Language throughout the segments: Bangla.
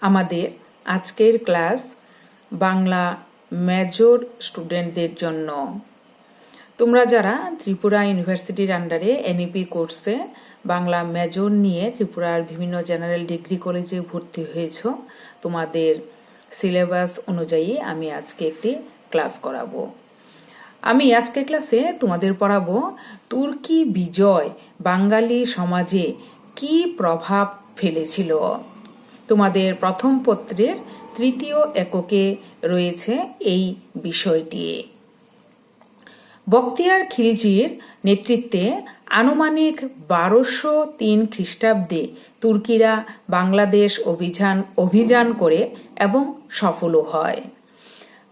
আমাদের আজকের ক্লাস বাংলা মেজর স্টুডেন্টদের জন্য। তোমরা যারা ত্রিপুরা ইউনিভার্সিটির আন্ডারে এনইপি কোর্সে বাংলা মেজর নিয়ে ত্রিপুরার বিভিন্ন জেনারেল ডিগ্রি কলেজে ভর্তি হয়েছ, তোমাদের সিলেবাস অনুযায়ী আমি আজকে একটি ক্লাস করাবো। আমি আজকের ক্লাসে তোমাদের পড়াবো, তুর্কি বিজয় বাঙালি সমাজে কি প্রভাব ফেলেছিল? তোমাদের প্রথম পত্রের তৃতীয় এককে রয়েছে এই বিষয়টি। বক্তিয়ার খিলজির নেতৃত্বে আনুমানিক বারোশো তিন খ্রিস্টাব্দে তুর্কিরা বাংলাদেশ অভিযান অভিযান করে এবং সফলও হয়।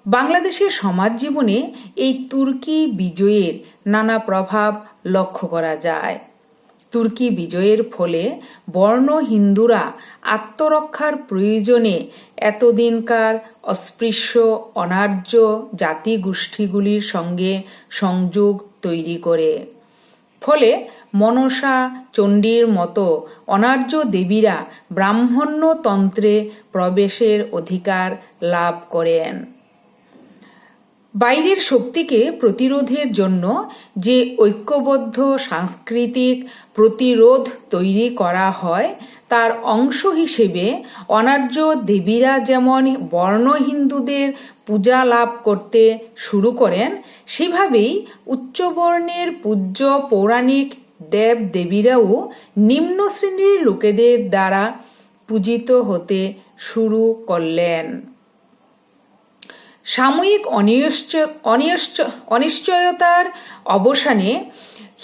বাংলাদেশের সমাজ জীবনে এই তুর্কি বিজয়ের নানা প্রভাব লক্ষ্য করা যায়। তুর্কি বিজয়ের ফলে বর্ণ হিন্দুরা আত্মরক্ষার প্রয়োজনে এতদিনকার অস্পৃশ্য, অনার্য জাতিগোষ্ঠীগুলির সঙ্গে সংযোগ তৈরি করে। ফলে মনসা চণ্ডীর মতো অনার্য দেবীরা ব্রাহ্মণ্যতন্ত্রে প্রবেশের অধিকার লাভ করেন। বাইরের শক্তিকে প্রতিরোধের জন্য যে ঐক্যবদ্ধ সাংস্কৃতিক প্রতিরোধ তৈরি করা হয়, তার অংশ হিসেবে অনার্য দেবীরা যেমন বর্ণ হিন্দুদের পূজা লাভ করতে শুরু করেন, সেভাবেই উচ্চবর্ণের পূজ্য পৌরাণিক দেব দেবীরাও নিম্ন শ্রেণির লোকেদের দ্বারা পূজিত হতে শুরু করলেন। সাময়িক অনিশ্চয়তার অবসানে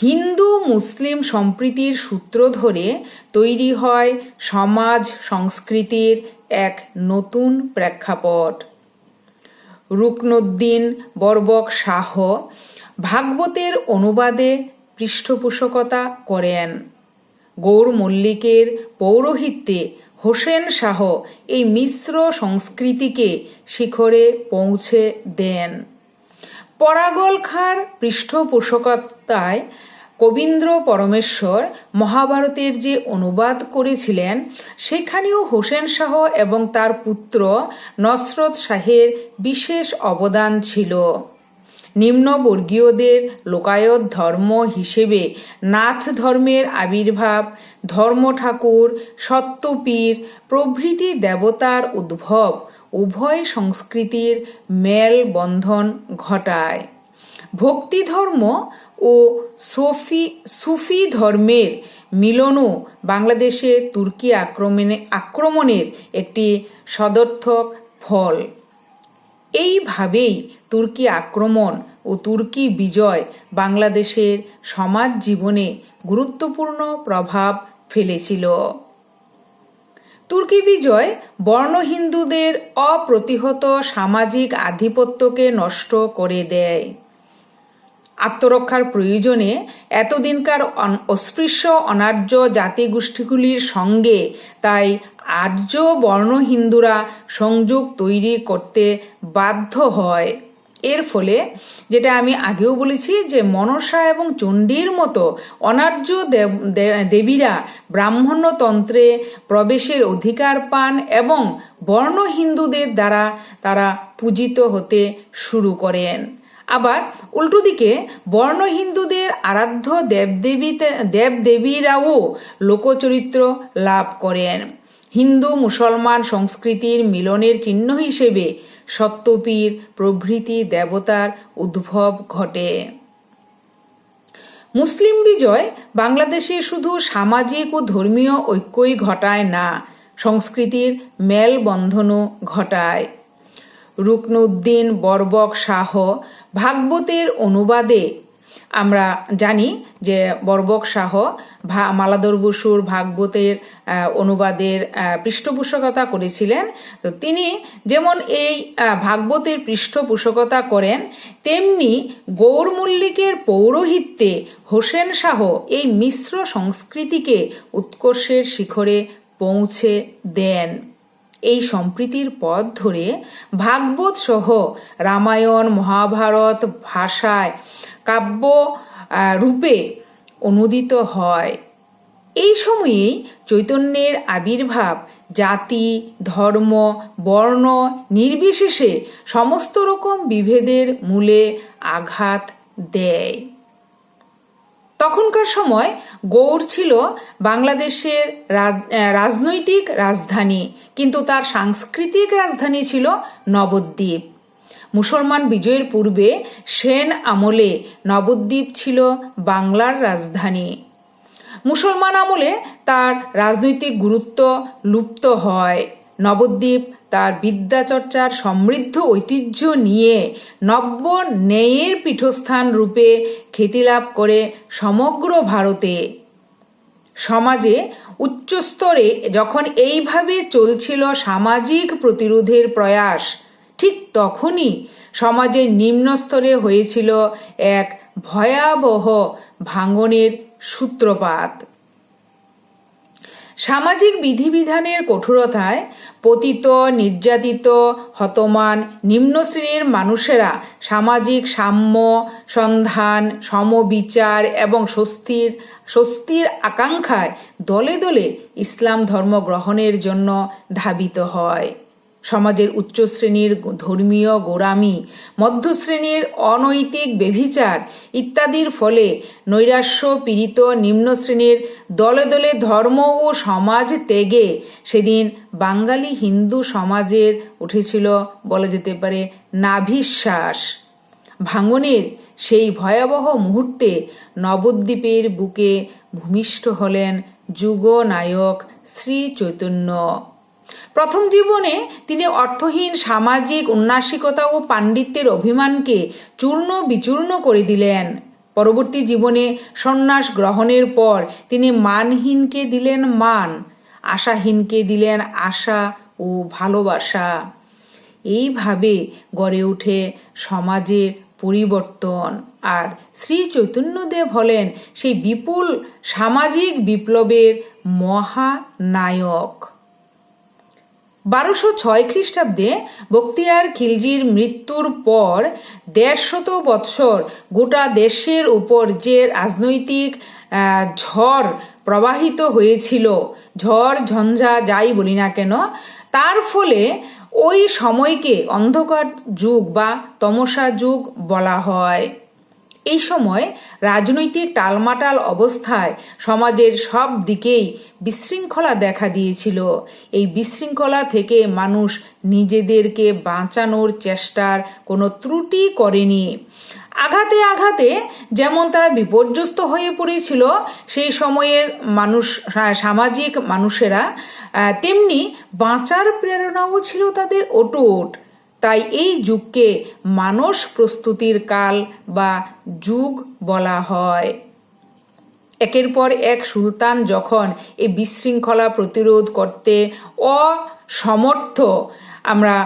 হিন্দু মুসলিম সম্প্রীতির সূত্র ধরে তৈরি হয় সমাজ সংস্কৃতির এক নতুন প্রেক্ষাপট। রুকনুদ্দিন বর্বক শাহ ভাগবতের অনুবাদে পৃষ্ঠপোষকতা করেন। গৌর মল্লিকের পৌরোহিত্যে হোসেন শাহ এই মিশ্র সংস্কৃতিকে শিখরে পৌঁছে দেন। পরাগল খাঁর পৃষ্ঠপোষকতায় কবীন্দ্র পরমেশ্বর মহাভারতের যে অনুবাদ করেছিলেন, সেখানেও হোসেন শাহ এবং তার পুত্র নসরত শাহের বিশেষ অবদান ছিল। নিম্নবর্গীয়দের লোকায়ত ধর্ম হিসেবে নাথ ধর্মের আবির্ভাব ধর্ম ঠাকুর সত্যপীর, প্রভৃতি দেবতার উদ্ভব, উভয় সংস্কৃতির মেল বন্ধন ঘটায়। ভক্তি ধর্ম ও সফি, সুফি ধর্মের মিলনও বাংলাদেশে তুর্কি আক্রমণে, আক্রমণের একটি সদর্থক ফল। এইভাবেই তুর্কি আক্রমণ ও তুর্কি বিজয় বাংলাদেশের সমাজ জীবনে গুরুত্বপূর্ণ প্রভাব ফেলেছিল। তুর্কি বিজয় বর্ণ হিন্দুদের অপ্রতিহত সামাজিক আধিপত্যকে নষ্ট করে দেয়। আত্মরক্ষার প্রয়োজনে এতদিনকার অস্পৃশ্য অনার্য জাতিগোষ্ঠীগুলির সঙ্গে তাই আর্য বর্ণ হিন্দুরা সংযোগ তৈরি করতে বাধ্য হয়। এর ফলে, যেটা আমি আগেও বলেছি যে মনসা এবং চণ্ডীর মতো অনার্য দেবীরা ব্রাহ্মণ্যতন্ত্রে প্রবেশের অধিকার পান এবং বর্ণ হিন্দুদের দ্বারা তারা পূজিত হতে শুরু করেন। আবার উল্টো দিকে, বর্ণ হিন্দুদের আরাধ্য দেবদেবীতে, দেবদেবীরাও লোকচরিত্র লাভ করেন। হিন্দু, মুসলমান সংস্কৃতির মিলনের চিহ্ন হিসেবে সপ্তপীর প্রভৃতি দেবতার উদ্ভব ঘটে। মুসলিম বিজয় বাংলাদেশে শুধু সামাজিক ও ধর্মীয় ঐক্যই ঘটায় না, সংস্কৃতির মেলবন্ধনও ঘটায়। রুকনুদ্দিন বর্বক শাহ ভাগবতের অনুবাদে আমরা জানি যে বর্বক শাহ ভা মালাদর বসুর ভাগবতের অনুবাদের পৃষ্ঠপোষকতা করেছিলেন। তো তিনি যেমন এই ভাগবতের পৃষ্ঠপোষকতা করেন, তেমনি গৌর মল্লিকের পৌরোহিত্যে হোসেন শাহ এই মিশ্র সংস্কৃতিকে উৎকর্ষের শিখরে পৌঁছে দেন। এই সম্প্রীতির পথ ধরে ভাগবত সহ রামায়ণ, মহাভারত ভাষায় কাব্য রূপে অনুদিত হয়। এই সময়েই চৈতন্যের আবির্ভাব জাতি, ধর্ম, বর্ণ নির্বিশেষে সমস্ত রকম বিভেদের মূলে আঘাত দেয়। তখনকার সময় গৌড় ছিল বাংলাদেশের রাজনৈতিক রাজধানী, কিন্তু তার সাংস্কৃতিক রাজধানী ছিল নবদ্বীপ। মুসলমান বিজয়ের পূর্বে সেন আমলে নবদ্বীপ ছিল বাংলার রাজধানী। মুসলমান আমলে তার রাজনৈতিক গুরুত্ব লুপ্ত হয়। নবদ্বীপ তার বিদ্যাচর্চার সমৃদ্ধ ঐতিহ্য নিয়ে নব্য ন্যায়ের পীঠস্থান রূপে খ্যাতিলাভ করে সমগ্র ভারতে। সমাজে উচ্চস্তরে যখন এইভাবে চলছিল সামাজিক প্রতিরোধের প্রয়াস, ঠিক তখনই সমাজের নিম্ন স্তরে হয়েছিল এক ভয়াবহ ভাঙনের সূত্রপাত। সামাজিক বিধিবিধানের কঠোরতায় পতিত, নির্যাতিত, হতমান, নিম্ন শ্রেণির মানুষেরা সামাজিক সাম্য, সন্ধান, সমবিচার এবং স্বস্তির স্বস্তির আকাঙ্ক্ষায় দলে দলে ইসলাম ধর্ম গ্রহণের জন্য ধাবিত হয়। সমাজের উচ্চ শ্রেণির ধর্মীয় গোড়ামি, মধ্যশ্রেণীর অনৈতিক বেভিচার ইত্যাদির ফলে নৈরাশ্য পীড়িত নিম্ন শ্রেণির দলে দলে ধর্ম ও সমাজ ত্যাগে সেদিন বাঙালি হিন্দু সমাজের উঠেছিল বলা যেতে পারে নাভিশ্বাস। ভাঙনের সেই ভয়াবহ মুহূর্তে নবদ্বীপের বুকে ভূমিষ্ঠ হলেন যুগনায়ক শ্রী চৈতন্য। প্রথম জীবনে তিনি অর্থহীন, সামাজিক, উন্নাসিকতা ও পাণ্ডিত্যের অভিমানকে চূর্ণ বিচূর্ণ করে দিলেন। পরবর্তী জীবনে সন্ন্যাস গ্রহণের পর তিনি মানহীনকে দিলেন মান, আশাহীনকে দিলেন আশা ও ভালোবাসা। এইভাবে গড়ে উঠে সমাজের পরিবর্তন। আর শ্রী চৈতন্যদেব হলেন সেই বিপুল সামাজিক বিপ্লবের মহানায়ক। বারোশো ছয় খ্রিস্টাব্দে বক্তিয়ার খিলজির মৃত্যুর পর দেড়শত বৎসর গোটা দেশের উপর যে রাজনৈতিক ঝড় প্রবাহিত হয়েছিল। ঝড়, ঝঞ্ঝা যাই বলি না কেন, তার ফলে ওই সময়কে অন্ধকার যুগ বা তমসা যুগ বলা হয়। এই সময় রাজনৈতিক টালমাটাল অবস্থায় সমাজের সব দিকেই বিশৃঙ্খলা দেখা দিয়েছিল। এই বিশৃঙ্খলা থেকে মানুষ নিজেদেরকে বাঁচানোর চেষ্টার কোনো ত্রুটি করেনি। আঘাতে আঘাতে যেমন তারা বিপর্যস্ত হয়ে পড়েছিল, সেই সময়ের মানুষ, সামাজিক মানুষেরা তেমনি বাঁচার প্রেরণাও ছিল তাদের অটুট। তাই এই যুগকে মানস প্রস্তুতির কাল বা যুগ বলা হয়। একের পর এক সুলতান যখন এই বিশৃঙ্খলা প্রতিরোধ করতে অসমর্থ, আমরা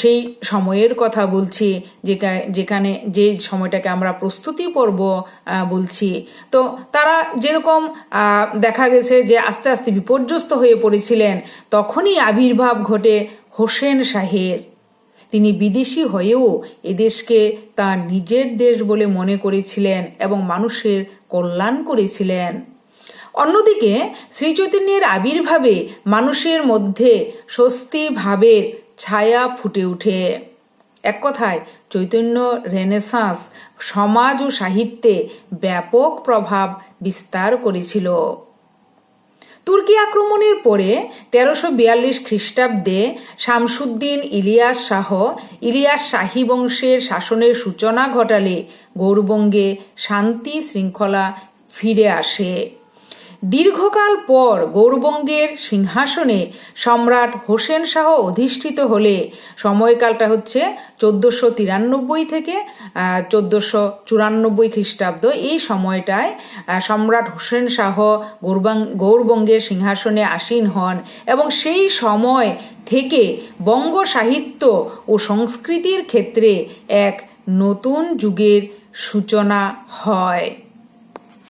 সেই সময়ের কথা বলছি যেখানে যে সময়টাকে আমরা প্রস্তুতি পর্ব বলছি, তো তারা যেরকম দেখা গেছে যে আস্তে আস্তে বিপর্যস্ত হয়ে পড়েছিলেন, তখনই আবির্ভাব ঘটে হোসেন শাহের। তিনি বিদেশি হয়েও এদেশকে তার নিজের দেশ বলে মনে করেছিলেন এবং মানুষের কল্যাণ করেছিলেন। অন্যদিকে শ্রীচৈতন্যের আবির্ভাবে মানুষের মধ্যে স্বস্তি ভাবের ছায়া ফুটে উঠে এক কথায়, চৈতন্য রেনেসাঁস সমাজ ও সাহিত্যে ব্যাপক প্রভাব বিস্তার করেছিল। তুর্কি আক্রমণের পরে তেরোশো বিয়াল্লিশ খ্রিস্টাব্দে শামসুদ্দিন ইলিয়াস শাহ ইলিয়াস শাহী বংশের শাসনের সূচনা ঘটালে গৌরবঙ্গে শান্তি শৃঙ্খলা ফিরে আসে। দীর্ঘকাল পর গৌরবঙ্গের সিংহাসনে সম্রাট হোসেন শাহ অধিষ্ঠিত হলে। সময়কালটা হচ্ছে চোদ্দশো তিরানব্বই থেকে চোদ্দশো চুরানব্বই খ্রিস্টাব্দ। এই সময়টায় সম্রাট হোসেন শাহ গৌরবঙ্গের সিংহাসনে আসীন হন এবং সেই সময় থেকে বঙ্গ সাহিত্য ও সংস্কৃতির ক্ষেত্রে এক নতুন যুগের সূচনা হয়।